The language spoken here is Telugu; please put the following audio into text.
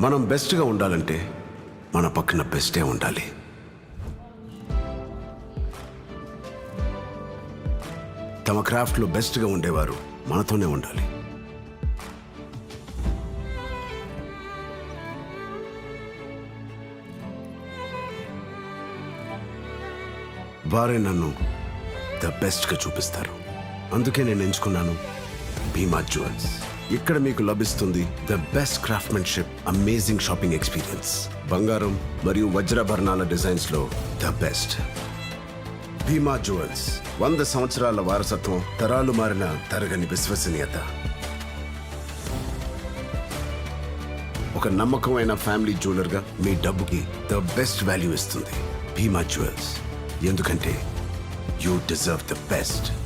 మనం బెస్ట్గా ఉండాలంటే మన పక్కన బెస్టే ఉండాలి. తమ క్రాఫ్ట్లో బెస్ట్గా ఉండేవారు మనతోనే ఉండాలి. వారే నన్ను ద బెస్ట్గా చూపిస్తారు. అందుకే నేను ఎంచుకున్నాను భీమా జ్యువెల్స్. ఇక్కడ మీకు లభిస్తుంది the best craftsmanship amazing shopping experience బంగారం మరియు వజ్రాభరణాల డిజైన్స్లో ద బెస్ట్ భీమా జ్యువెల్స్ వంద సంవత్సరాల వారసత్వం తరాలు మారిన తరగని విశ్వసనీయత. ఒక నమ్మకమైన ఫ్యామిలీ జ్యువెలర్గా మీ డబ్బుకి ద బెస్ట్ వాల్యూ ఇస్తుంది. భీమా జ్యువెల్స్ ఎందుకంటే యూ డిజర్వ్ ద బెస్ట్